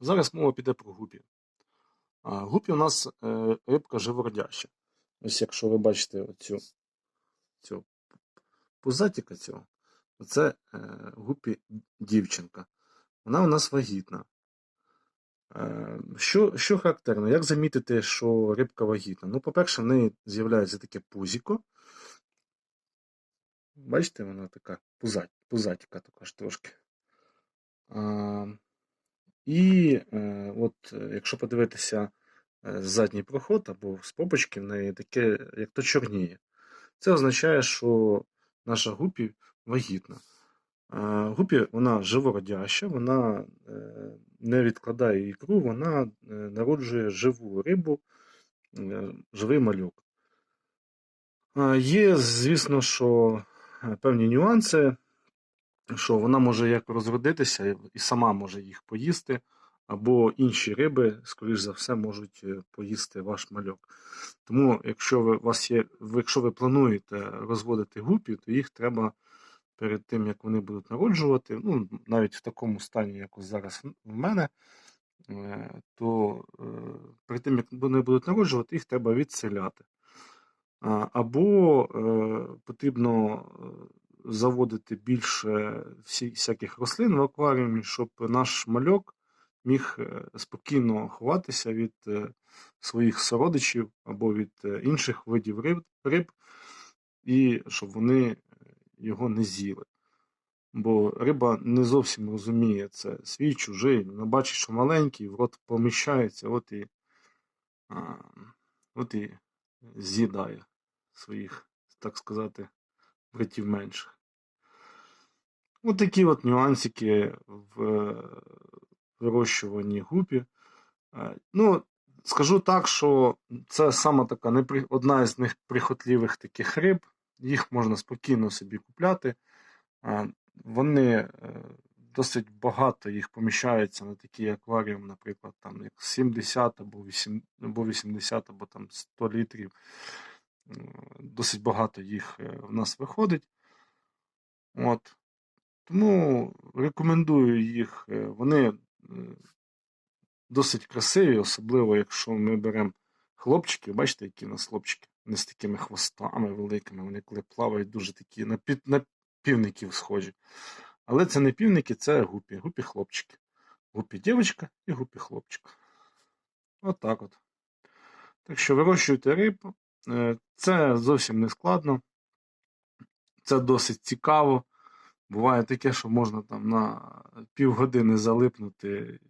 Зараз мова піде про гупі. Гупі у нас е, рибка живородяща. Ось якщо ви бачите оцю, цю пузатіка цього, то це е, гупі дівчинка. Вона у нас вагітна. Е, що, що характерно? Як замітити, що рибка вагітна? Ну, по-перше, в неї з'являється таке пузіко. Бачите, вона така пузатіка також трошки. І е, от, е, якщо подивитися е, задній проход або з попочки, в неї таке, як то чорніє. Це означає, що наша гупі вагітна. Гупі вона живородяща, вона е, не відкладає ікру, вона народжує живу рибу, живий мальок. А, Є, звісно, що певні нюанси, що вона може як розродитися і- сама може їх поїсти, або інші риби, скоріш за все, можуть е, поїсти ваш мальок. Тому, якщо ви, вас є, якщо ви плануєте розводити гупі, то їх треба перед тим, як вони будуть народжувати, ну, навіть в такому стані, як зараз в мене, е, то е, перед тим, як вони будуть народжувати, їх треба відселяти. Або потрібно заводити більше всяких рослин в акваріумі, щоб наш мальок міг е, спокійно ховатися від е, своїх сородичів або від е, інших видів риб, риб і щоб вони його не з'їли. Бо риба не зовсім розуміє це свій чужий, вона бачить, що маленький, в рот поміщається, от і, от і з'їдає своїх, так сказати, братів менших. От такі от нюансики в е, вирощуванні гупі. Е, Ну, скажу так, що це саме така непри... одна із них прихотливих таких риб. Їх можна спокійно собі купляти. Е, Вони е, досить багато їх поміщається на такий акваріум, наприклад, там як 70 або 8, або 80, або там 100 літрів. Досить багато їх е, в нас виходить. От. Тому рекомендую їх. е, Вони е, досить красиві, особливо якщо ми беремо хлопчиків, бачите, які у нас хлопчики, вони з такими хвостами великими, вони коли плавають дуже такі на, пі- на півників схожі. Але це не півники, це гупі, гупі хлопчики. Гупі дівчинка і гупі хлопчик. Отак от. Так що вирощуйте рибу. Е, Це зовсім не складно. Це досить цікаво. Буває таке, що можна там на півгодини залипнути